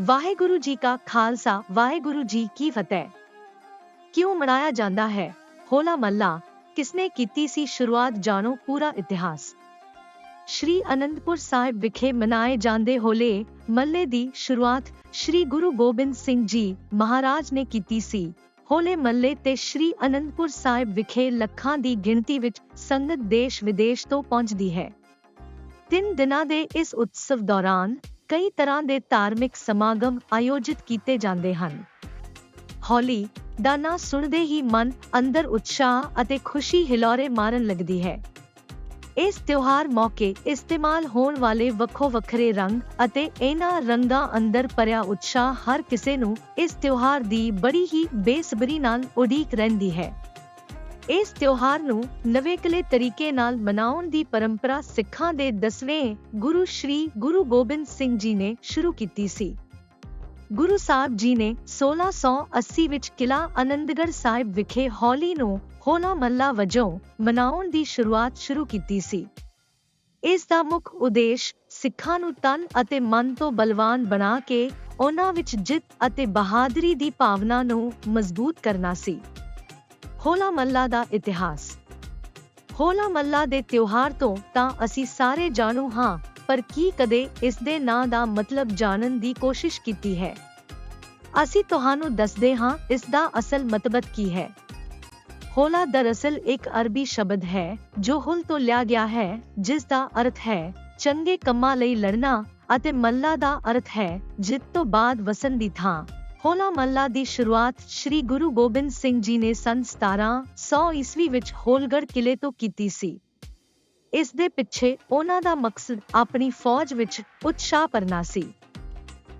ਵਾਹਿਗੁਰੂ ਜੀ ਕਾ ਖਾਲਸਾ, ਵਾਹਿਗੁਰੂ ਜੀ ਕੀ ਫਤਿਹ। ਕਿਉਂ ਮਨਾਇਆ ਜਾਂਦਾ ਹੈ? ਹੋਲਾ ਮਹੱਲਾ ਕਿਸਨੇ ਕੀਤੀ ਸੀ ਸ਼ੁਰੂਆਤ ਜਾਣੋ ਪੂਰਾ ਇਤਿਹਾਸ। ਸ਼੍ਰੀ ਅਨੰਦਪੁਰ ਸਾਹਿਬ ਵਿਖੇ ਮਨਾਏ ਜਾਂਦੇ ਹੋਲੇ ਮਹੱਲੇ ਦੀ ਸ਼ੁਰੂਆਤ ਸ਼੍ਰੀ ਗੁਰੂ ਗੋਬਿੰਦ ਸਿੰਘ ਜੀ ਮਹਾਰਾਜ ਨੇ ਕੀਤੀ ਸੀ। ਹੋਲੇ ਮਹੱਲੇ ਤੇ ਸ਼੍ਰੀ ਅਨੰਦਪੁਰ ਸਾਹਿਬ ਵਿਖੇ ਲੱਖਾਂ ਦੀ ਗਿਣਤੀ ਵਿੱਚ ਸੰਗਤ ਦੇਸ਼ ਵਿਦੇਸ਼ ਤੋਂ ਪਹੁੰਚਦੀ ਹੈ। ਤਿੰਨ ਦਿਨਾਂ ਦੇ ਇਸ ਉਤਸਵ ਦੌਰਾਨ ਕਈ ਤਰ੍ਹਾਂ ਦੇ ਧਾਰਮਿਕ ਸਮਾਗਮ ਆਯੋਜਿਤ ਕੀਤੇ ਜਾਂਦੇ ਹਨ। ਹੋਲੀ ਦਾ ਨਾਂ ਸੁਣਦੇ ਹੀ ਮਨ ਅੰਦਰ ਉਤਸ਼ਾਹ ਅਤੇ ਖੁਸ਼ੀ ਹਿਲੋਰੇ ਮਾਰਨ ਲੱਗਦੀ ਹੈ। ਇਸ ਤਿਉਹਾਰ ਮੌਕੇ ਇਸਤੇਮਾਲ ਹੋਣ ਵਾਲੇ ਵੱਖੋ ਵੱਖਰੇ ਰੰਗ ਅਤੇ ਇਹਨਾਂ ਰੰਗਾਂ ਅੰਦਰ ਭਰਿਆ ਉਤਸ਼ਾਹ ਹਰ ਕਿਸੇ ਨੂੰ ਇਸ ਤਿਉਹਾਰ ਦੀ ਬੜੀ ਹੀ ਬੇਸਬਰੀ ਨਾਲ ਉਡੀਕ ਰਹਿੰਦੀ ਹੈ। ਇਸ ਤਿਉਹਾਰ ਨੂੰ ਨਵੇਂ ਨਵੇਕਲੇ ਤਰੀਕੇ ਨਾਲ ਮਨਾਉਣ ਦੀ ਪਰੰਪਰਾ ਸਿੱਖਾਂ ਦੇ 10ਵੇਂ ਗੁਰੂ ਸ਼੍ਰੀ ਗੁਰੂ ਗੋਬਿੰਦ ਸਿੰਘ ਜੀ ਨੇ ਸ਼ੁਰੂ ਕੀਤੀ ਸੀ। ਗੁਰੂ ਸਾਹਿਬ ਜੀ ਨੇ 1680 ਵਿੱਚ ਕਿਲਾ ਅਨੰਦਗੜ੍ਹ ਸਾਹਿਬ ਵਿਖੇ ਹੋਲੀ ਨੂੰ ਹੋਲਾ ਮੱਲਾ ਵਜੋਂ ਮਨਾਉਣ ਦੀ ਸ਼ੁਰੂਆਤ ਸ਼ੁਰੂ ਕੀਤੀ ਸੀ। ਇਸ ਦਾ ਮੁੱਖ ਉਦੇਸ਼ ਸਿੱਖਾਂ ਨੂੰ ਤਨ ਅਤੇ ਮਨ ਤੋਂ ਬਲਵਾਨ ਬਣਾ ਕੇ ਉਹਨਾਂ ਵਿੱਚ ਜਿੱਤ ਅਤੇ ਬਹਾਦਰੀ ਦੀ ਭਾਵਨਾ ਨੂੰ ਮਜ਼ਬੂਤ ਕਰਨਾ ਸੀ। ਹੋਲਾ ਮੱਲਾ ਦਾ ਇਤਿਹਾਸ। ਹੋਲਾ ਮੱਲਾ ਦੇ ਤਿਉਹਾਰ ਤੋਂ ਤਾਂ ਅਸੀਂ ਸਾਰੇ ਜਾਣੂ ਹਾਂ, ਪਰ ਕੀ ਕਦੇ ਇਸ ਦੇ ਨਾਂ ਦਾ ਮਤਲਬ ਜਾਣਨ ਦੀ ਕੋਸ਼ਿਸ਼ ਕੀਤੀ ਹੈ? ਅਸੀਂ ਤੁਹਾਨੂੰ ਦੱਸਦੇ ਹਾਂ ਇਸ ਦਾ ਅਸਲ ਮਤਲਬ ਕੀ ਹੈ। ਹੋਲਾ ਦਰਅਸਲ ਇੱਕ ਅਰਬੀ ਸ਼ਬਦ ਹੈ, ਜੋ ਹੁਲ ਤੋਂ ਲਿਆ ਗਿਆ ਹੈ, ਜਿਸ ਦਾ ਅਰਥ ਹੈ, ਚੰਗੇ ਕੰਮਾਂ ਲਈ ਲੜਨਾ ਅਤੇ ਮੱਲਾ ਦਾ ਅਰਥ ਹੈ, ਜਿੱਤ ਤੋਂ ਬਾਅਦ ਵਸਣ ਦੀ ਥਾਂ। ਹੋਲਾ ਮਹੱਲਾ ਦੀ ਸ਼ੁਰੂਆਤ ਸ੍ਰੀ ਗੁਰੂ ਗੋਬਿੰਦ ਸਿੰਘ ਜੀ ਨੇ ਸੰਨ 1700 ਈਸਵੀ ਵਿੱਚ ਹੋਲਗੜ ਕਿਲੇ ਤੋਂ ਕੀਤੀ ਸੀ। ਇਸ ਦੇ ਪਿੱਛੇ ਉਹਨਾਂ ਦਾ ਮਕਸਦ ਆਪਣੀ ਫੌਜ ਵਿੱਚ ਉਤਸ਼ਾਹ ਭਰਨਾ ਸੀ।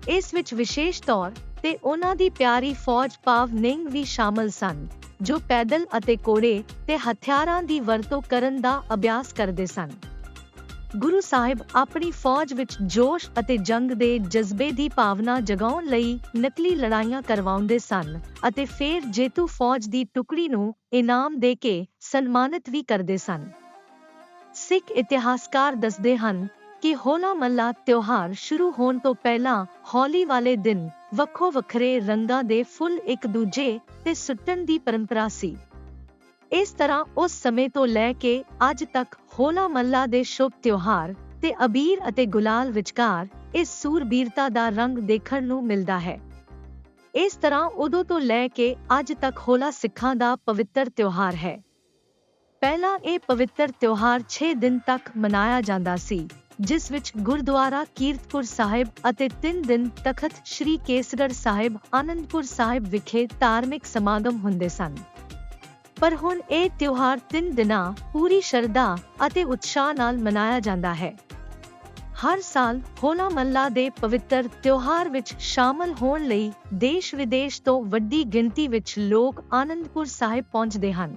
ਇਸ ਵਿੱਚ ਵਿਸ਼ੇਸ਼ ਤੌਰ ਤੇ ਉਹਨਾਂ ਦੀ ਪਿਆਰੀ ਫੌਜ ਪਾਵ ਨਿੰਗ ਵੀ ਸ਼ਾਮਲ ਸਨ, ਜੋ ਪੈਦਲ ਅਤੇ ਕੋੜੇ ਤੇ ਹਥਿਆਰਾਂ ਦੀ ਵਰਤੋਂ ਕਰਨ ਦਾ ਅਭਿਆਸ ਕਰਦੇ ਸਨ। ਗੁਰੂ ਸਾਹਿਬ ਆਪਣੀ ਫੌਜ ਵਿੱਚ ਜੋਸ਼ ਅਤੇ ਜੰਗ ਦੇ ਜਜ਼ਬੇ ਦੀ ਭਾਵਨਾ ਜਗਾਉਣ ਲਈ ਨਕਲੀ ਲੜਾਈਆਂ ਕਰਵਾਉਂਦੇ ਸਨ ਅਤੇ ਫਿਰ ਜੇਤੂ ਫੌਜ ਦੀ ਟੁਕੜੀ ਨੂੰ ਇਨਾਮ ਦੇ ਕੇ ਸਨਮਾਨਿਤ ਵੀ ਕਰਦੇ ਸਨ। ਸਿੱਖ ਇਤਿਹਾਸਕਾਰ ਦੱਸਦੇ ਹਨ ਕਿ ਹੋਲਾ ਮਹੱਲਾ ਤਿਉਹਾਰ ਸ਼ੁਰੂ ਹੋਣ ਤੋਂ ਪਹਿਲਾਂ ਹੋਲੀ ਵਾਲੇ ਦਿਨ ਵੱਖੋ ਵੱਖਰੇ ਰੰਗਾਂ ਦੇ ਫੁੱਲ ਇੱਕ ਦੂਜੇ ਤੇ ਸੁੱਟਣ ਦੀ ਪਰੰਪਰਾ ਸੀ। ਇਸ ਤਰ੍ਹਾਂ ਉਸ ਸਮੇਂ ਤੋਂ ਲੈ ਕੇ ਅੱਜ ਤੱਕ ਹੋਲਾ ਮਹੱਲਾ ਦੇ ਸ਼ੁਭ ਤਿਉਹਾਰ ਤੇ ਅਬੀਰ ਅਤੇ ਗੁਲਾਲ ਵਿਚਕਾਰ ਇਸ ਸੂਰਬੀਰਤਾ ਦਾ ਰੰਗ ਦੇਖਣ ਨੂੰ ਮਿਲਦਾ ਹੈ। ਇਸ ਤਰ੍ਹਾਂ ਉਦੋਂ ਤੋਂ ਲੈ ਕੇ ਅੱਜ ਤੱਕ ਹੋਲਾ ਸਿੱਖਾਂ ਦਾ ਪਵਿੱਤਰ ਤਿਉਹਾਰ ਹੈ। ਪਹਿਲਾਂ ਇਹ ਪਵਿੱਤਰ ਤਿਉਹਾਰ 6 ਦਿਨ ਤੱਕ ਮਨਾਇਆ ਜਾਂਦਾ ਸੀ, ਜਿਸ ਵਿੱਚ ਗੁਰਦੁਆਰਾ ਕੀਰਤਪੁਰ ਸਾਹਿਬ ਅਤੇ 3 ਦਿਨ ਤਖਤ ਸ੍ਰੀ ਕੇਸਗੜ੍ਹ ਸਾਹਿਬ, ਆਨੰਦਪੁਰ ਸਾਹਿਬ ਵਿਖੇ ਧਾਰਮਿਕ ਸਮਾਗਮ ਹੁੰਦੇ ਸਨ। ਪਰ ਹੁਣ ਇਹ ਤਿਉਹਾਰ 3 ਦਿਨਾਂ ਪੂਰੀ ਸ਼ਰਧਾ ਅਤੇ ਉਤਸ਼ਾਹ ਨਾਲ ਮਨਾਇਆ ਜਾਂਦਾ ਹੈ। ਹਰ ਸਾਲ ਹੋਲਾ ਮਹੱਲਾ ਦੇ ਪਵਿੱਤਰ ਤਿਉਹਾਰ ਵਿੱਚ ਸ਼ਾਮਲ ਹੋਣ ਲਈ ਦੇਸ਼ ਵਿਦੇਸ਼ ਤੋਂ ਵੱਡੀ ਗਿਣਤੀ ਵਿੱਚ ਲੋਕ ਆਨੰਦਪੁਰ ਸਾਹਿਬ ਪਹੁੰਚਦੇ ਹਨ।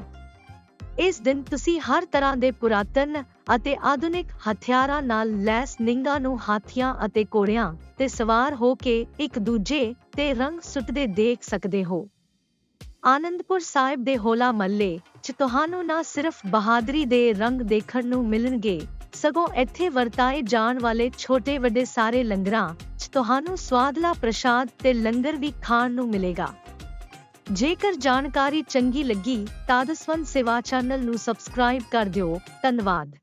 ਇਸ ਦਿਨ ਤੁਸੀਂ ਹਰ ਤਰ੍ਹਾਂ ਦੇ ਪੁਰਾਤਨ ਅਤੇ ਆਧੁਨਿਕ ਹਥਿਆਰਾਂ ਨਾਲ ਲੈਸ ਨਿੰਗਾ ਨੂੰ ਹਾਥੀਆਂ ਅਤੇ ਕੋੜਿਆਂ ਤੇ ਸਵਾਰ ਹੋ ਕੇ ਇੱਕ ਦੂਜੇ ਤੇ ਰੰਗ ਸੁੱਟਦੇ ਦੇਖ ਸਕਦੇ ਹੋ। ਆਨੰਦਪੁਰ ਸਾਹਿਬ ਦੇ ਹੋਲਾ ਮਹੱਲੇ 'ਚ ਤੁਹਾਨੂੰ ਨਾ ਸਿਰਫ ਬਹਾਦਰੀ ਦੇ ਰੰਗ ਦੇਖਣ ਨੂੰ ਮਿਲਣਗੇ, ਸਗੋਂ ਇੱਥੇ ਵਰਤਾਏ ਜਾਣ ਵਾਲੇ ਛੋਟੇ ਵੱਡੇ ਸਾਰੇ ਲੰਗਰਾਂ 'ਚ ਤੁਹਾਨੂੰ ਸਵਾਦਲਾ ਪ੍ਰਸ਼ਾਦ ਤੇ ਲੰਗਰ ਵੀ ਖਾਣ ਨੂੰ ਮਿਲੇਗਾ। ਜੇਕਰ ਜਾਣਕਾਰੀ ਚੰਗੀ ਲੱਗੀ ਤਾਂ ਦਸਵੰਤ ਸੇਵਾ ਚੈਨਲ ਨੂੰ ਸਬਸਕ੍ਰਾਈਬ ਕਰ ਦਿਓ। ਧੰਨਵਾਦ।